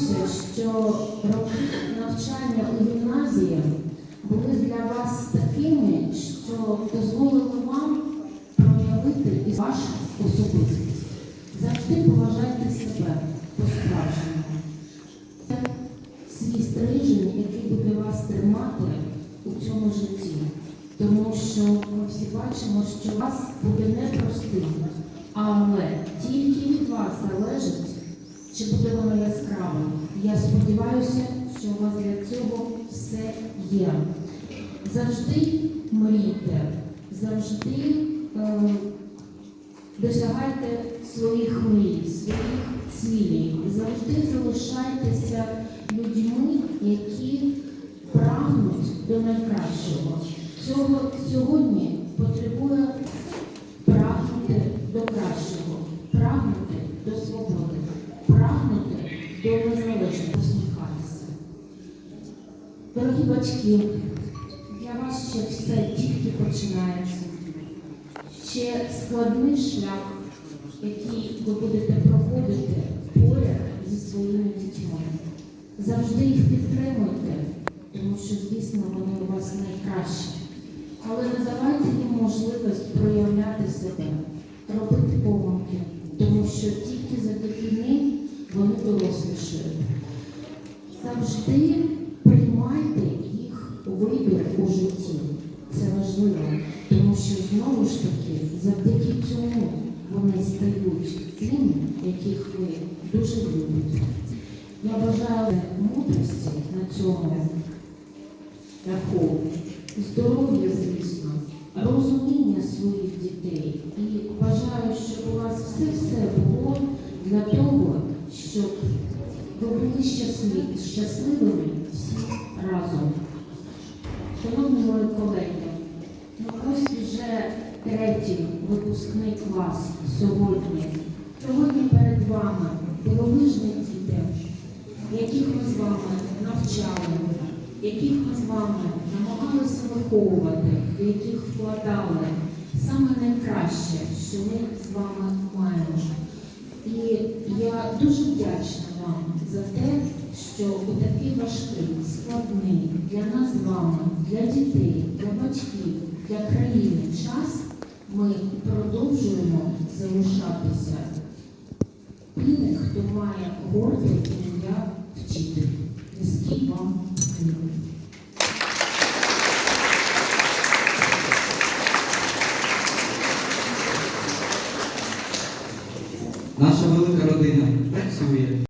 сподіваюся, що роки навчання у гімназії були для вас такими, що дозволили вам проявити і вашу особистість. Завжди поважайте себе по-справжньому. Це свій стрижень, який буде вас тримати у цьому житті. Тому що ми всі бачимо, що вас буде непростим, але тільки від вас залежить, чи буде воно яскравим. Я сподіваюся, що у вас для цього все є. Завжди мрійте, завжди е, досягайте своїх мрій, своїх цілей. Завжди залишайтеся людьми, які прагнуть до найкращого. Цього сьогодні потребує прагнути до кращого, прагнути до свободи, прагнути до незалежності, посміхатися. Дорогі батьки, для вас ще все тільки починається. Ще складний шлях, який ви будете проходити поряд зі своїми дітьми. Завжди їх підтримуйте, тому що, звісно, вони у вас найкращі. Але не давайте їм можливість проявляти себе, робити помилки, тому що тільки завдяки ним вони дорослішають. Завжди вибір у житті. Це важливо, тому що знову ж таки завдяки цьому вони стають тими, яких ви дуже любите. Я бажаю мудрості на цьому шляху, здоров'я, звісно, розуміння своїх дітей. І бажаю, щоб у вас все-все було для того, щоб ви були щасливі, щасливими всі разом. Третій випускний клас сьогодні. Сьогодні перед вами дивовижні діти, яких ми з вами навчали, яких ми з вами намагалися виховувати, яких вкладали саме найкраще, що ми з вами маємо. І я дуже вдячна вам за те, що у такий важкий, складний для нас з вами, для дітей, для батьків, для країни час ми продовжуємо залишатися тими, хто має горде ім'я вчитель. Низький вам уклін. Наша велика родина працює,